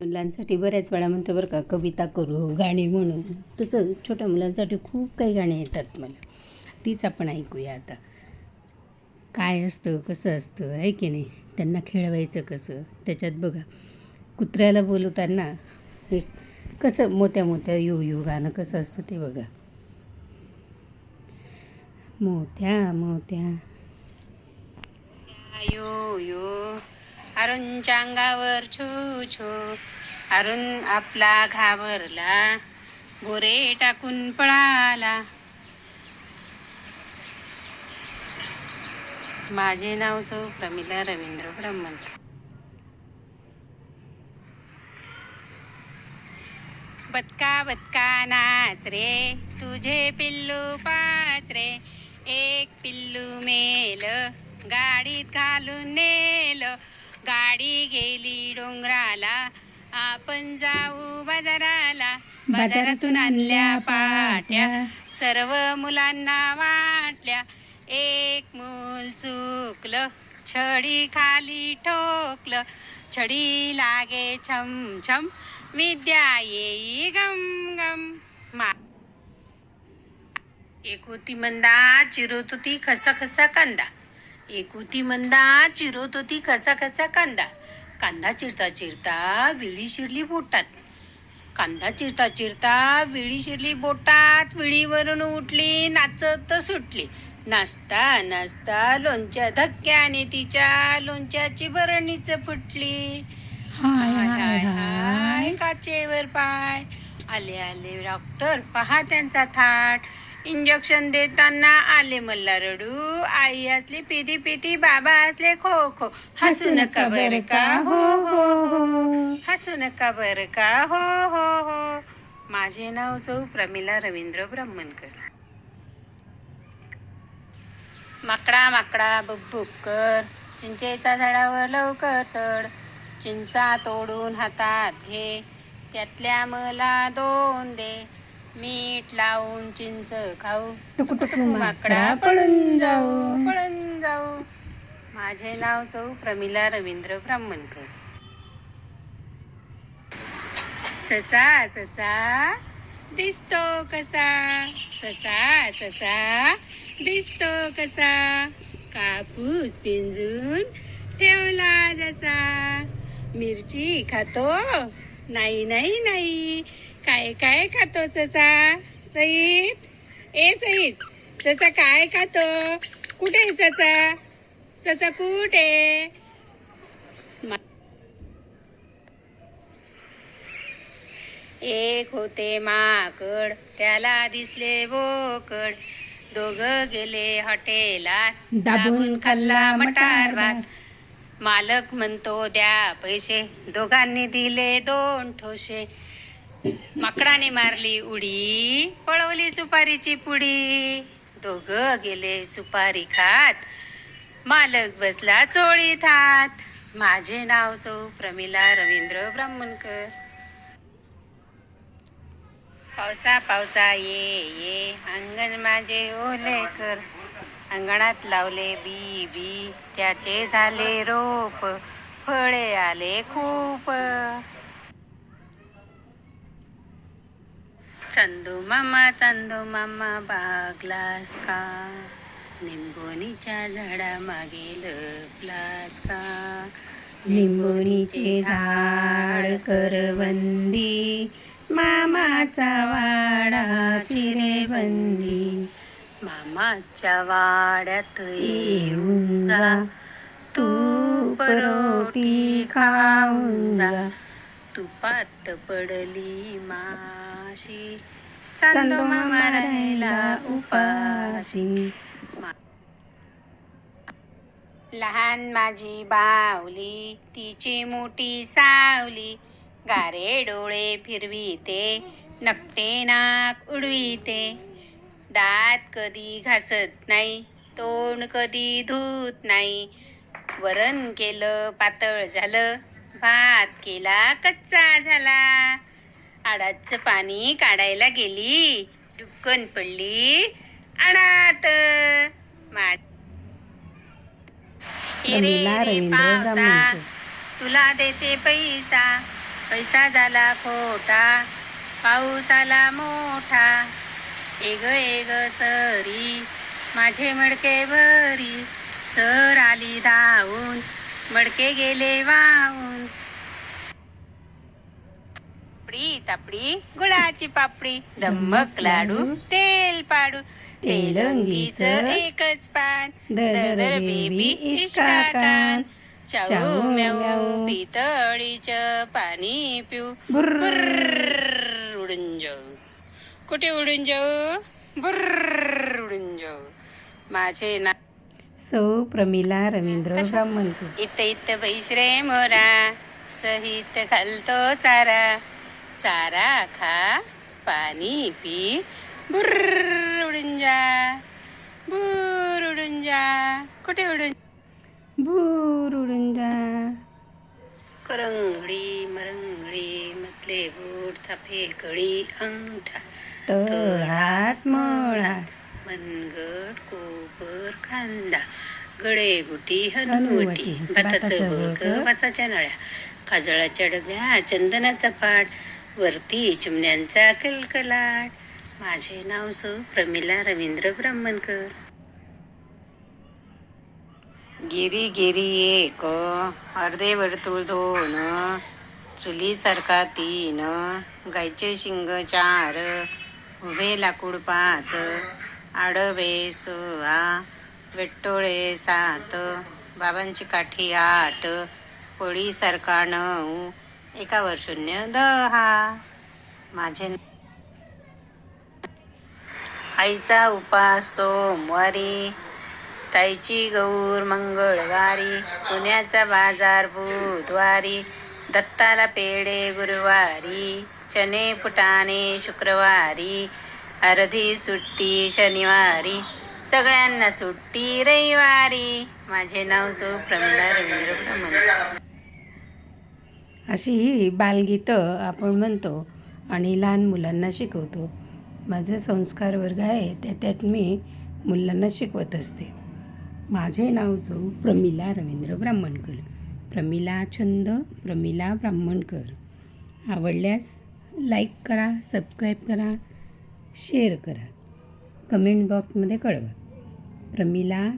मुलांसाठी बऱ्याच वेळा म्हणतो बरं का कविता करू गाणी म्हणू. तसं छोट्या मुलांसाठी खूप काही गाणी येतात मला. तीच आपण ऐकूया आता. काय असतं कसं असतं आहे की नाही? त्यांना खेळवायचं कसं? त्याच्यात बघा कुत्र्याला बोलवताना हे कसं मोत्या मोत्या यू यू गाणं कसं असतं ते बघा. मोत्या मोत्या यो यो. अरुणच्या अंगावर छू छू अरुण आपला घाबरला गोरे टाकून पळाला. माझे नाव सौ प्रमिला रवींद्र ब्रह्मन. बदका बदका नाच रे तुझे पिल्लू पाच रे. एक पिल्लू मेल गाडीत घालून नेल गाडी गेली डोंगराला. आपण जाऊ बाजाराला. बाजारातून आणल्या पाट्या. सर्व मुलांना वाटल्या. एक मूल चुकलं. छडी खाली ठोकलं. छडी लागे छम छम विद्या येई गम गम. मा एक होती मंदा चिरत होती खसा खसा कांदा. एक होती मंदा चिरत होती खसा खसा कांदा. कांदा चिरता चिरता विळी शिरली बोटात. कांदा चिरता चिरता विळी शिरली बोटात. विळीवरून उठली नाचत सुटली. नाचता नाचता लोणच्या धक्क्याने तिच्या लोणच्याची बरणीच फुटली. हाय हाय हाय हाय हाय. हाय काचेवर पाय. आले आले डॉक्टर पहा त्यांचा थाट. इंजेक्शन देताना आले मला रडू. आई असली पिती पिती बाबा असले खो खो. हसू नका बर का हो हो हो हसू नका बर का हो हो हो. माझे नाव सौ प्रमिला रवींद्र ब्रह्मनकर माकडा माकडा बुक कर. चिंचेच्या झाडावर लवकर चढ. चिंचा तोडून हातात घे. त्यातल्या मला दोन दे. मीठ लावून चिंच खाऊ. माकडा पळून जाऊ. पळून जाऊ. माझे नाव सौ प्रमिला रवींद्र ब्राह्मणकर. ससा ससा दिसतो कसा? ससा ससा दिसतो कसा? कापूस पिंजून ठेवला जसा. मिरची खातो? नाही नाही नाही. काय काय खातो ससा सईद? ए सईद ससा काय खातो? कुठे आहे ससा ससा कुठे? एक होते माकड त्याला दिसले बोकड. दोघ गेले हॉटेलात. दाबून खाल्ला मटार भात. मालक म्हणतो द्या पैसे. दोघांनी दिले दोन ठोसे. माकडाने मारली उडी पळवली सुपारीची पुडी. दोघ गेले सुपारी खात मालक बसला चोळी थात. माझे नाव सौ प्रमिला रवींद्र ब्राह्मणकर. पावसा पावसा ये ये अंगण माझे ओले कर. अंगणात लावले बी बी त्याचे झाले रोप. फळे आले खूप. चंदू मामा चंदू मामा बागलास का निंबोनीच्या झाडा मागे लपलास का लिंबोनीचे झाड करवंदी. मामाचा वाडा चिरेबंदी. मामाच्या वाड्यात येऊन जा. तूप रोटी खाऊन जा. तुपात पडली मा चांदो मामा राहिला उपाशी. लहान माझी बावली तिची मोठी सावली गारे डोळे फिरविते नकटे नाक उडविते. दात कधी घासत नाही तोंड कधी धुत नाही. वरण केलं पातळ झालं भात केला कच्चा झाला. आडाचं पाणी काढायला गेली. डुक्कन पडली. आडात पावसा. तुला देते पैसा. पैसा झाला खोटा. पाऊस आला मोठा. एग एग सरी. माझे मडके भरी. सर आली धावून. मडके गेले वाहून. पापडी तापडी गुळाची पापडी धम्मक लाडू तेल पाडू. तेलंगीच एकच पान. दर बेबी इश्का कान चाऊ म्याऊ पितळीच पाणी पिऊ. बुर्र. उडून जाऊ. कुठे उडून जाऊ? बुर्र उडून जाऊ. माझे ना सौ प्रमिला रवींद्र कशा? ब्राह्मणकर इत इत बैश्रे मोरा. सहित घालतो चारा. चारा खा पाणी पी बुर्र उडून जा बुर उडून जा कुठे उडून बूर उडून जा. करंगडी मरंगडी मतले बूट थापे कळी अंगठा तळहात मळहात. मनगट कोपर खांदा गळे गुटी हनुवटी, भाताचं बळक भाताच्या नळ्या काजळाच्या डब्या चंदनाचा पाट वरती चिमण्यांचा कलकलाट. माझे नाव सौ प्रमिला रवींद्र ब्राह्मणकर. गिरी गिरी एक अर्धे वर्तुळ दोन चुलीसारखा तीन गायचे शिंग चार उभे लाकूड पाच आडवे सोळा वेट्टोळे सात बाबांची काठी आठ पोळीसारखा नऊ एकावर शून्य दहा. माझे आईचा उपास सोमवारी ताईची गौर मंगळवारी पुण्याचा बाजार बुधवारी दत्ताला पेढे गुरुवारी चणे फुटाणे शुक्रवारी अर्धी सुट्टी शनिवारी सगळ्यांना सुट्टी रविवारी. माझे नाव सो रवींद्र ब्रह्मन अशी ही बालगीतं आपण म्हणतो आणि लहान मुलांना शिकवतो. माझं संस्कार वर्ग आहे त्या त्यात मी मुलांना शिकवत असते. माझे नाव जो प्रमिला रवींद्र ब्राह्मणकर. प्रमिला छंद प्रमिला ब्राह्मणकर. आवडल्यास लाईक करा सबस्क्राईब करा शेअर करा. कमेंट बॉक्समध्ये कळवा. प्रमिला